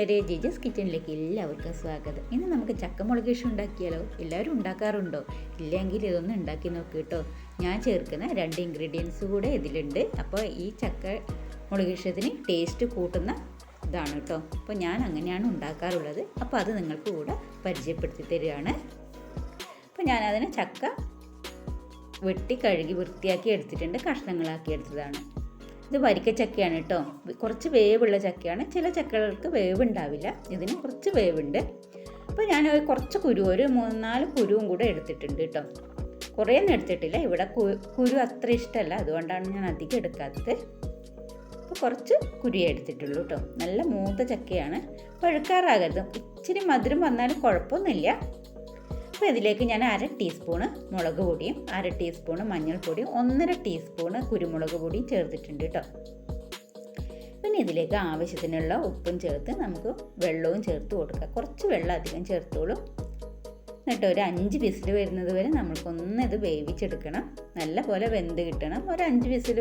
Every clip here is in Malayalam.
കൂട്ടുകാരെ ജിജസ് കിച്ചണിലേക്ക് എല്ലാവർക്കും സ്വാഗതം. ഇന്ന് നമുക്ക് ചക്കമുളക് ഇഷ് ഉണ്ടാക്കിയാലോ? എല്ലാവരും ഉണ്ടാക്കാറുണ്ടോ? ഇല്ലെങ്കിൽ ഇതൊന്ന് ഉണ്ടാക്കി നോക്ക് കേട്ടോ. ഞാൻ ചേർക്കുന്ന രണ്ട് ഇൻഗ്രീഡിയൻസ് കൂടെ ഇതിലുണ്ട്. അപ്പോൾ ഈ ചക്ക മുളക് ഇഷത്തിന് ടേസ്റ്റ് കൂട്ടുന്ന ഇതാണ് കേട്ടോ. അപ്പോൾ ഞാൻ അങ്ങനെയാണ് ഉണ്ടാക്കാറുള്ളത്. അപ്പോൾ അത് നിങ്ങൾക്ക് കൂടെ പരിചയപ്പെടുത്തി തരികയാണ്. അപ്പോൾ ഞാനതിന് ചക്ക വെട്ടി കഴുകി വൃത്തിയാക്കി എടുത്തിട്ടുണ്ട്. കഷ്ണങ്ങളാക്കി എടുത്തതാണ്. ഇത് വരിക്ക ചക്കയാണ് കേട്ടോ. കുറച്ച് വേവുള്ള ചക്കയാണ്. ചില ചക്കകൾക്ക് വേവുണ്ടാവില്ല. ഇതിന് കുറച്ച് വേവുണ്ട്. അപ്പോൾ ഞാൻ കുറച്ച് കുരു ഒരു മൂന്നാൽ കുരുവും കൂടെ എടുത്തിട്ടുണ്ട് കേട്ടോ. കുറേ ഒന്നും എടുത്തിട്ടില്ല. ഇവിടെ കുരു അത്ര ഇഷ്ടമല്ല. അതുകൊണ്ടാണ് ഞാൻ അധികം എടുക്കാത്തത്. അപ്പോൾ കുറച്ച് കുരുയെ എടുത്തിട്ടുള്ളൂ കേട്ടോ. നല്ല മൂത്ത ചക്കയാണ്. പഴുക്കാറാകരുത്. ഇച്ചിരി മധുരം വന്നാലും കുഴപ്പമൊന്നുമില്ല. അപ്പോൾ ഇതിലേക്ക് ഞാൻ അര ടീസ്പൂണ് മുളക് പൊടിയും അര ടീസ്പൂണ് മഞ്ഞൾപ്പൊടിയും ഒന്നര ടീസ്പൂണ് കുരുമുളക് പൊടിയും ചേർത്തിട്ടുണ്ട് കേട്ടോ. പിന്നെ ഇതിലേക്ക് ആവശ്യത്തിനുള്ള ഉപ്പും ചേർത്ത് നമുക്ക് വെള്ളവും ചേർത്ത് കൊടുക്കുക കുറച്ച് വെള്ളം അധികം ചേർത്തോളൂ. എന്നിട്ട് ഒരു അഞ്ച് വിസിൽ വരുന്നത് വരെ നമ്മൾക്കൊന്ന് ഇത് വേവിച്ചെടുക്കണം. നല്ല പോലെ വെന്ത് കിട്ടണം. ഒരു അഞ്ച് വിസിൽ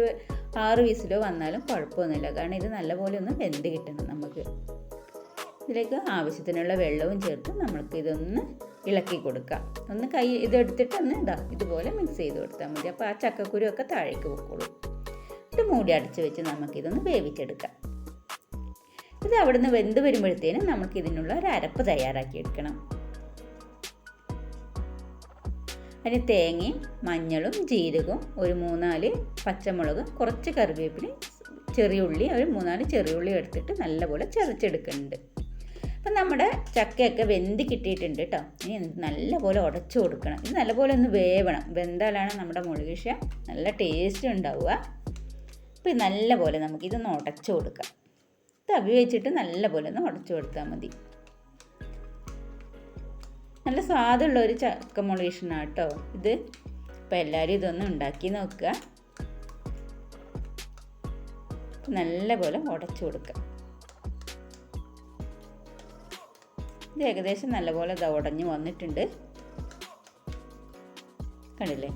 ആറ് വിസിലോ വന്നാലും കുഴപ്പമൊന്നുമില്ല. കാരണം ഇത് നല്ല പോലെ ഒന്ന് വെന്ത് കിട്ടണം നമുക്ക്. ഇതിലേക്ക് ആവശ്യത്തിനുള്ള വെള്ളവും ചേർത്ത് നമ്മൾക്ക് ഇതൊന്ന് ഇളക്കി കൊടുക്കുക. ഒന്ന് കൈ ഇതെടുത്തിട്ട് ഒന്ന് ഇതാ ഇതുപോലെ മിക്സ് ചെയ്ത് കൊടുത്താൽ മതി. അപ്പോൾ ആ ചക്കക്കുരു ഒക്കെ താഴേക്ക് പൊക്കോളൂ. ഇത് മൂടി അടച്ച് വെച്ച് നമുക്കിതൊന്ന് വേവിച്ചെടുക്കാം. ഇത് അവിടുന്ന് വെന്ത് വരുമ്പോഴത്തേനും നമുക്ക് ഇതിനുള്ള ഒരു അരപ്പ് തയ്യാറാക്കി എടുക്കണം. അതിന് തേങ്ങയും മഞ്ഞളും ജീരകവും ഒരു മൂന്നാൽ പച്ചമുളക് കുറച്ച് കറിവേപ്പിന് ചെറിയ ഉള്ളി ഒരു മൂന്നാൽ ചെറിയ ഉള്ളി എടുത്തിട്ട് നല്ലപോലെ ചതച്ചെടുക്കുന്നുണ്ട്. അപ്പം നമ്മുടെ ചക്കയൊക്കെ വെന്ത് കിട്ടിയിട്ടുണ്ട് കേട്ടോ ഇനി നല്ലപോലെ ഉടച്ചു കൊടുക്കണം. ഇത് നല്ലപോലെ ഒന്ന് വേവണം. വെന്താലാണ് നമ്മുടെ മുളകിഷ നല്ല ടേസ്റ്റ് ഉണ്ടാവുക. അപ്പോൾ നല്ലപോലെ നമുക്കിതൊന്ന് ഉടച്ചു കൊടുക്കാം. തവി വെച്ചിട്ട് നല്ലപോലെ ഒന്ന് ഉടച്ചു കൊടുത്താൽ മതി. നല്ല സ്വാദുള്ള ഒരു ചക്ക മുളകിഷനാണ് കേട്ടോ ഇത്. അപ്പോൾ എല്ലാവരും ഇതൊന്ന് ഉണ്ടാക്കി നോക്കുക. നല്ലപോലെ ഉടച്ചു കൊടുക്കുക ഇത് ഏകദേശം നല്ലപോലെ ഉടഞ്ഞു വന്നിട്ടുണ്ട്. കണ്ടില്ലേ?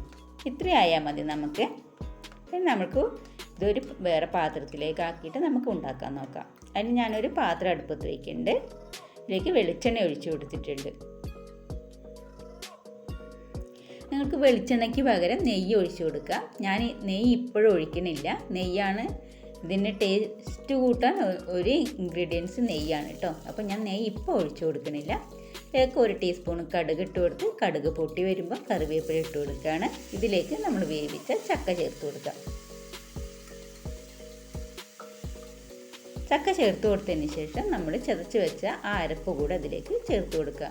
ഇത്രയായാൽ മതി നമുക്ക്. നമുക്ക് ഇതൊരു വേറെ പാത്രത്തിലേക്ക് ആക്കിയിട്ട് നമുക്ക് ഉണ്ടാക്കാൻ നോക്കാം. അതിന് ഞാനൊരു പാത്രം അടുപ്പത്ത് വയ്ക്കുന്നുണ്ട് ഇതിലേക്ക് വെളിച്ചെണ്ണ ഒഴിച്ചു കൊടുത്തിട്ടുണ്ട്. നിങ്ങൾക്ക് വെളിച്ചെണ്ണയ്ക്ക് പകരം നെയ്യ് ഒഴിച്ചു കൊടുക്കാം. ഞാൻ നെയ്യ് ഇപ്പോഴും ഒഴിക്കണില്ല നെയ്യാണ് ഇതിന് ടേസ്റ്റ് കൂട്ടാൻ ഒരു ഇൻഗ്രീഡിയൻസ് നെയ്യാണ് കേട്ടോ അപ്പോൾ ഞാൻ നെയ്യ് ഇപ്പോൾ ഒഴിച്ചു കൊടുക്കണില്ല. ഇതിലേക്ക് ഒരു ടീസ്പൂൺ കടുക് ഇട്ട് കൊടുത്ത് കടുക് പൊട്ടി വരുമ്പോൾ കറിവേപ്പില ഇട്ട് കൊടുക്കുകയാണ്. ഇതിലേക്ക് നമ്മൾ വേവിച്ച ചക്ക ചേർത്ത് കൊടുക്കാം. ചക്ക ചേർത്ത് കൊടുത്തതിന് ശേഷം നമ്മൾ ചതച്ച് വെച്ച ആ അരപ്പ് കൂടെ അതിലേക്ക് ചേർത്ത് കൊടുക്കുക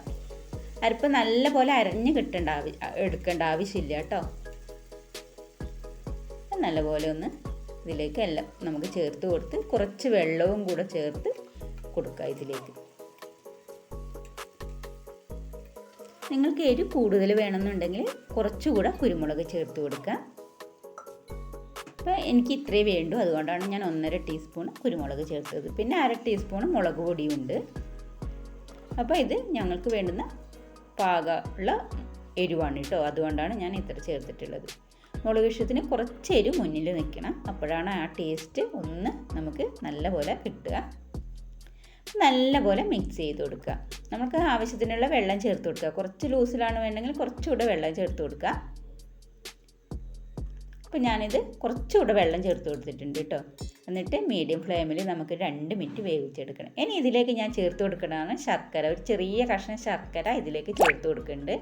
അരപ്പ് നല്ല പോലെ അരഞ്ഞ് കിട്ടേണ്ട ആവശ്യം എടുക്കേണ്ട ആവശ്യമില്ല കേട്ടോ നല്ലപോലെ ഒന്ന് ഇതിലേക്ക് എല്ലാം നമുക്ക് ചേർത്ത് കൊടുത്ത് കുറച്ച് വെള്ളവും കൂടെ ചേർത്ത് കൊടുക്കുക ഇതിലേക്ക്. നിങ്ങൾക്ക് എരി കൂടുതൽ വേണമെന്നുണ്ടെങ്കിൽ കുറച്ചുകൂടെ കുരുമുളക് ചേർത്ത് കൊടുക്കുക അപ്പോൾ എനിക്ക് ഇത്രേ വേണ്ടു. അതുകൊണ്ടാണ് ഞാൻ ഒന്നര ടീസ്പൂൺ കുരുമുളക് ചേർത്തത്. പിന്നെ അര ടീസ്പൂൺ മുളക് പൊടിയുണ്ട്. അപ്പോൾ ഇത് ഞങ്ങൾക്ക് വേണ്ടുന്ന പാകമുള്ള എരിവാണ് കേട്ടോ. അതുകൊണ്ടാണ് ഞാൻ ഇത്ര ചേർത്തിട്ടുള്ളത്. മുളക് വിഷത്തിന് കുറച്ച് എരിവ് മുന്നിൽ നിൽക്കണം. അപ്പോഴാണ് ആ ടേസ്റ്റ് ഒന്ന് നമുക്ക് നല്ലപോലെ കിട്ടുക. നല്ലപോലെ മിക്സ് ചെയ്ത് കൊടുക്കുക. നമുക്ക് ആവശ്യത്തിനുള്ള വെള്ളം ചേർത്ത് കൊടുക്കുക. കുറച്ച് ലൂസിലാണ് വേണ്ടെങ്കിൽ കുറച്ചുകൂടെ വെള്ളം ചേർത്ത് കൊടുക്കുക. അപ്പോൾ ഞാനിത് കുറച്ചുകൂടെ വെള്ളം ചേർത്ത് കൊടുത്തിട്ടുണ്ട് കേട്ടോ. എന്നിട്ട് മീഡിയം ഫ്ലെയിമിൽ നമുക്ക് രണ്ട് മിനിറ്റ് വേവിച്ചെടുക്കണം. ഇനി ഇതിലേക്ക് ഞാൻ ചേർത്ത് കൊടുക്കണതാണ് ശർക്കര. ഒരു ചെറിയ കഷ്ണം ശർക്കര ഇതിലേക്ക് ചേർത്ത് കൊടുക്കുന്നുണ്ട്.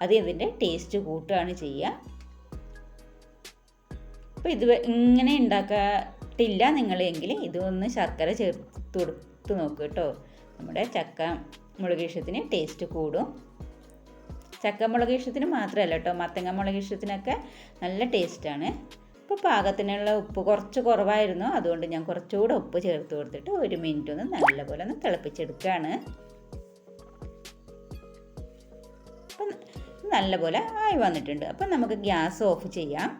അത് ഇതിന്റെ ടേസ്റ്റ് കൂട്ടുകയാണ് ചെയ്യുക. അപ്പോൾ ഇത് ഇങ്ങനെ ഉണ്ടാക്കാട്ടില്ല നിങ്ങളെങ്കിൽ ഇതൊന്ന് ശർക്കര ചേർത്ത് കൊടുത്ത് നോക്കുക കേട്ടോ. നമ്മുടെ ചക്ക മുളകീഷത്തിന് ടേസ്റ്റ് കൂടും. ചക്ക മുളകീഷത്തിന് മാത്രമല്ല കേട്ടോ. മത്തങ്ങ മുളകീഷത്തിനൊക്കെ നല്ല ടേസ്റ്റാണ് ഇപ്പോൾ പാകത്തിനുള്ള ഉപ്പ് കുറച്ച് കുറവായിരുന്നു. അതുകൊണ്ട് ഞാൻ കുറച്ചുകൂടെ ഉപ്പ് ചേർത്ത് കൊടുത്തിട്ട് ഒരു മിനിറ്റ് ഒന്ന് നല്ലപോലെ ഒന്ന് തിളപ്പിച്ചെടുക്കുകയാണ് അപ്പം നല്ലപോലെ ആയി വന്നിട്ടുണ്ട്. അപ്പം നമുക്ക് ഗ്യാസ് ഓഫ് ചെയ്യാം.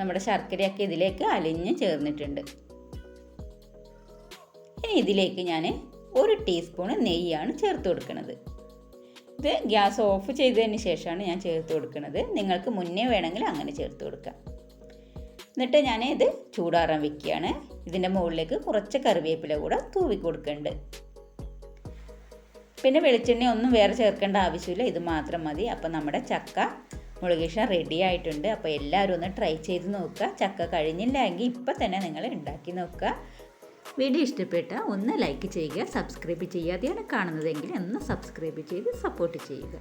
നമ്മുടെ ശർക്കരയൊക്കെ ഇതിലേക്ക് അലിഞ്ഞ് ചേർന്നിട്ടുണ്ട്. ഇനി ഇതിലേക്ക് ഞാൻ ഒരു ടീസ്പൂൺ നെയ്യാണ് ചേർത്ത് കൊടുക്കുന്നത്. ഇത് ഗ്യാസ് ഓഫ് ചെയ്തതിന് ശേഷമാണ് ഞാൻ ചേർത്ത് കൊടുക്കുന്നത്. നിങ്ങൾക്ക് മുന്നേ വേണമെങ്കിൽ അങ്ങനെ ചേർത്ത് കൊടുക്കാം. എന്നിട്ട് ഞാൻ ഇത് ചൂടാറാൻ വെക്കുകയാണ്. ഇതിന്റെ മുകളിലേക്ക് കുറച്ച് കറിവേപ്പില കൂടെ തൂവി കൊടുക്കുന്നുണ്ട്. പിന്നെ വെളിച്ചെണ്ണ ഒന്നും വേറെ ചേർക്കേണ്ട ആവശ്യമില്ല. ഇത് മാത്രം മതി. അപ്പം നമ്മുടെ ചക്ക മുളകീഷ റെഡി ആയിട്ടുണ്ട്. അപ്പോൾ എല്ലാവരും ഒന്ന് ട്രൈ ചെയ്ത് നോക്കുക. ചക്ക കഴിഞ്ഞില്ല എങ്കിൽ ഇപ്പം തന്നെ നിങ്ങൾ ഉണ്ടാക്കി നോക്കുക. വീഡിയോ ഇഷ്ടപ്പെട്ട ഒന്ന് ലൈക്ക് ചെയ്യുക സബ്സ്ക്രൈബ് ചെയ്യാതെയാണ് കാണുന്നതെങ്കിൽ ഒന്ന് സബ്സ്ക്രൈബ് ചെയ്ത് സപ്പോർട്ട് ചെയ്യുക.